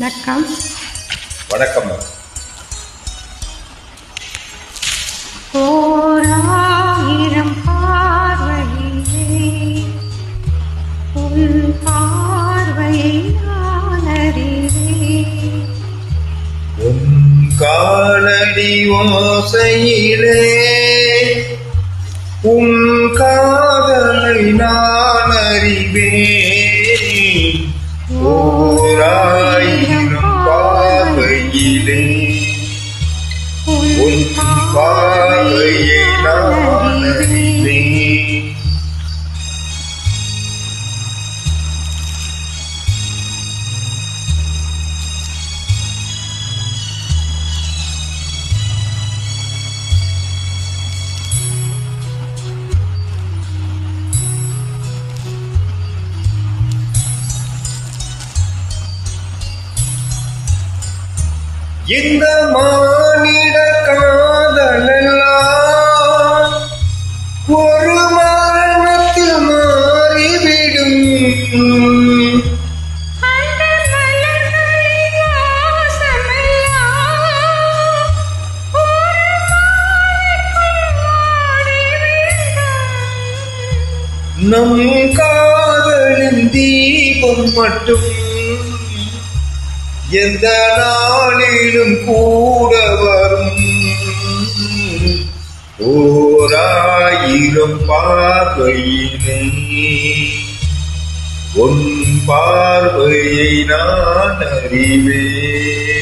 வணக்கம். வணக்கம். ஓராயிரம் பார்வையிலே உன் பார்வையை நான் அறிவேன் உன் காலடி ஓசையிலே உன் பார்வையை இந்த மானிட கா நம் காதலின் தீபம் மட்டும் எந்த நாளிலும் கூட வரும். ஓராயிரம் பார்வையினை உன் பார்வையை நான் அறிவேன்.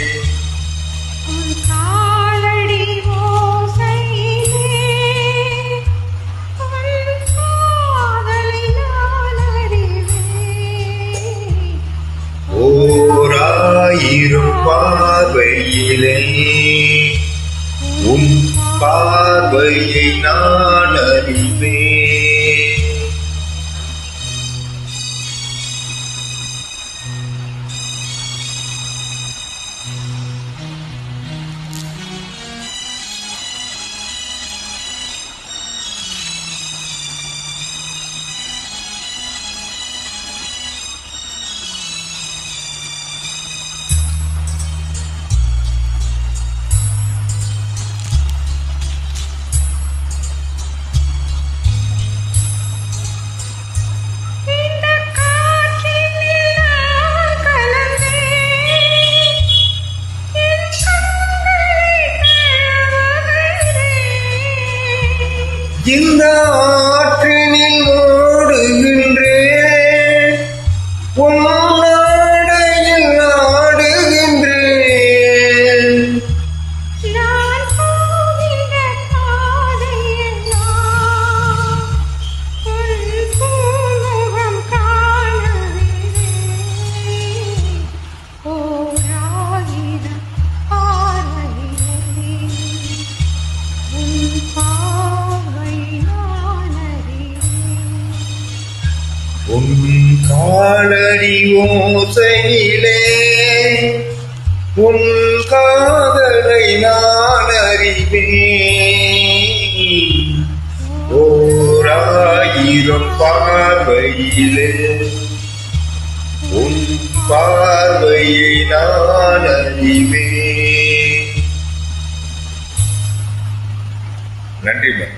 ஓராயிரம் பார்வையிலே உன் பார்வையை நான் அறிவேன். இந்த ஆற்றினில் உன் காலடி ஓசையிலே உன் காதலை நான் அறிவேன். ஓராயிரம் பார்வையிலே உன் பார்வையை நான் அறிவேன். நன்றி மேம்